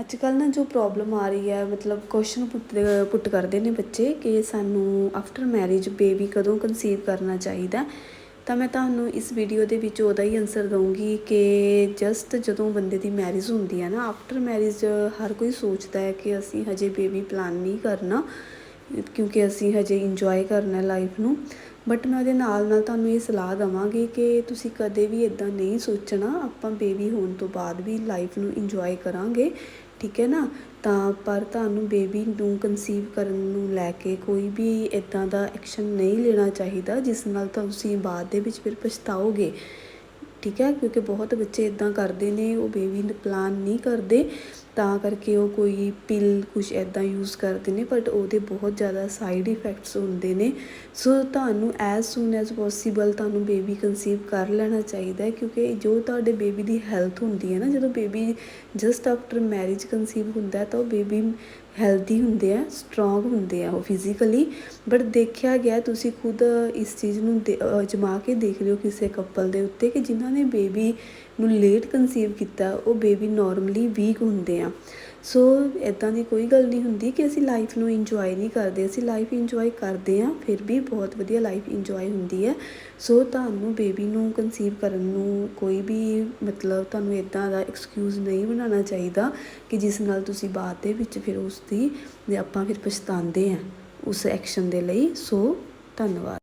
ਅੱਜ ਕੱਲ੍ਹ ਨਾ ਜੋ ਪ੍ਰੋਬਲਮ ਆ ਰਹੀ ਹੈ, ਮਤਲਬ ਕੁਐਸਚਨ ਪੁੱਟ ਪੁੱਟ ਕਰਦੇ ਨੇ ਬੱਚੇ ਕਿ ਸਾਨੂੰ ਆਫਟਰ ਮੈਰਿਜ ਬੇਬੀ ਕਦੋਂ ਕਨਸੀਵ ਕਰਨਾ ਚਾਹੀਦਾ ਤਾਂ ਮੈਂ ਤੁਹਾਨੂੰ ਇਸ ਵੀਡੀਓ ਦੇ ਵਿੱਚ ਉਹਦਾ ਹੀ ਆਨਸਰ ਦਊਂਗੀ ਕਿ ਜਸਟ ਜਦੋਂ ਬੰਦੇ ਦੀ ਮੈਰਿਜ ਹੁੰਦੀ ਹੈ ਨਾ ਆਫਟਰ ਮੈਰਿਜ ਹਰ ਕੋਈ ਸੋਚਦਾ ਹੈ ਕਿ ਅਸੀਂ ਹਜੇ ਬੇਬੀ ਪਲਾਨ ਨਹੀਂ ਕਰਨਾ, ਕਿਉਂਕਿ ਅਸੀਂ ਹਜੇ ਇੰਜੋਏ ਕਰਨਾ ਲਾਈਫ ਨੂੰ। ਬਟ ਮੈਂ ਉਹਦੇ ਨਾਲ ਨਾਲ ਤੁਹਾਨੂੰ ਇਹ ਸਲਾਹ ਦਵਾਂਗੀ ਕਿ ਤੁਸੀਂ ਕਦੇ ਵੀ ਇਦਾਂ ਨਹੀਂ ਸੋਚਣਾ, ਆਪਾਂ ਬੇਬੀ ਹੋਣ ਤੋਂ ਬਾਅਦ ਵੀ ਲਾਈਫ ਨੂੰ ਇੰਜੋਏ ਕਰਾਂਗੇ, ਠੀਕ ਹੈ ਨਾ? ਤਾਂ ਪਰ ਤੁਹਾਨੂੰ ਬੇਬੀ ਨੂੰ ਕਨਸੀਵ ਕਰਨ ਨੂੰ ਲੈ ਕੇ ਕੋਈ ਵੀ ਇਦਾਂ ਦਾ ਐਕਸ਼ਨ ਨਹੀਂ ਲੈਣਾ ਚਾਹੀਦਾ, ਜਿਸ ਨਾਲ ਤੁਸੀਂ ਬਾਅਦ ਦੇ ਵਿੱਚ ਫਿਰ ਪਛਤਾਓਗੇ, ਠੀਕ ਹੈ? ਕਿਉਂਕਿ ਬਹੁਤ ਬੱਚੇ ਇਦਾਂ ਕਰਦੇ ਨੇ, ਉਹ ਬੇਬੀ ਪਲਾਨ ਨਹੀਂ ਕਰਦੇ। ਤਾਂ ਕਰਕੇ ਉਹ ਕੋਈ ਪਿਲ ਕੁਛ ਇਦਾਂ ਯੂਜ਼ ਕਰਦੇ ਨੇ ਬਟ ਉਹਦੇ ਬਹੁਤ ਜ਼ਿਆਦਾ ਸਾਈਡ ਇਫੈਕਟਸ ਹੁੰਦੇ ਨੇ। ਸੋ ਤੁਹਾਨੂੰ ਐਜ਼ ਸੂਨ ਐਜ਼ ਪੋਸੀਬਲ ਤੁਹਾਨੂੰ ਬੇਬੀ ਕਨਸੀਵ ਕਰ ਲੈਣਾ ਚਾਹੀਦਾ ਕਿਉਂਕਿ ਜੋ ਤੁਹਾਡੇ ਬੇਬੀ ਦੀ ਹੈਲਥ ਹੁੰਦੀ ਹੈ ਨਾ, ਜਦੋਂ baby just after marriage conceive ਹੁੰਦਾ ਤਾਂ ਉਹ ਬੇਬੀ ਹੈਲਦੀ ਹੁੰਦੇ ਆ ਸਟਰੋਂਗ ਹੁੰਦੇ ਆ ਉਹ ਫਿਜ਼ੀਕਲੀ ਬਟ ਦੇਖਿਆ ਗਿਆ, ਤੁਸੀਂ ਖੁਦ ਇਸ ਚੀਜ਼ ਨੂੰ ਜਮਾ ਕੇ ਦੇਖ ਲਿਓ ਕਿਸੇ ਕਪਲ ਦੇ ਉੱਤੇ, ਕਿ ਜਿਨ੍ਹਾਂ ਨੇ ਬੇਬੀ ਨੂੰ ਲੇਟ ਕਨਸੀਵ ਕੀਤਾ, ਉਹ ਬੇਬੀ ਨਾਰਮਲੀ ਵੀਕ ਹੁੰਦੇ ਆ। ਆ। ਸੋ ਇਦਾਂ ਦੀ ਕੋਈ ਗੱਲ ਨਹੀਂ ਹੁੰਦੀ ਕਿ ਅਸੀਂ ਲਾਈਫ ਨੂੰ ਇੰਜੋਏ ਨਹੀਂ ਕਰਦੇ। ਅਸੀਂ ਲਾਈਫ ਇੰਜੋਏ ਕਰਦੇ ਆ ਫਿਰ ਵੀ ਬਹੁਤ ਵਧੀਆ ਲਾਈਫ ਇੰਜੋਏ ਹੁੰਦੀ ਹੈ। ਸੋ ਤੁਹਾਨੂੰ ਬੇਬੀ ਨੂੰ ਕਨਸੀਵ ਕਰਨ ਨੂੰ ਕੋਈ ਵੀ ਮਤਲਬ ਤੁਹਾਨੂੰ ਇਦਾਂ ਦਾ ਐਕਸਕਿਊਜ਼ ਨਹੀਂ ਬਣਾਉਣਾ ਚਾਹੀਦਾ ਕਿ ਜਿਸ ਨਾਲ ਤੁਸੀਂ ਬਾਅਦ ਦੇ ਵਿੱਚ ਫਿਰ ਉਸ ਦੀ ਆਪਾਂ ਫਿਰ ਪਛਤਾਉਂਦੇ ਆ ਉਸ ਐਕਸ਼ਨ ਦੇ ਲਈ। ਸੋ ਧੰਨਵਾਦ।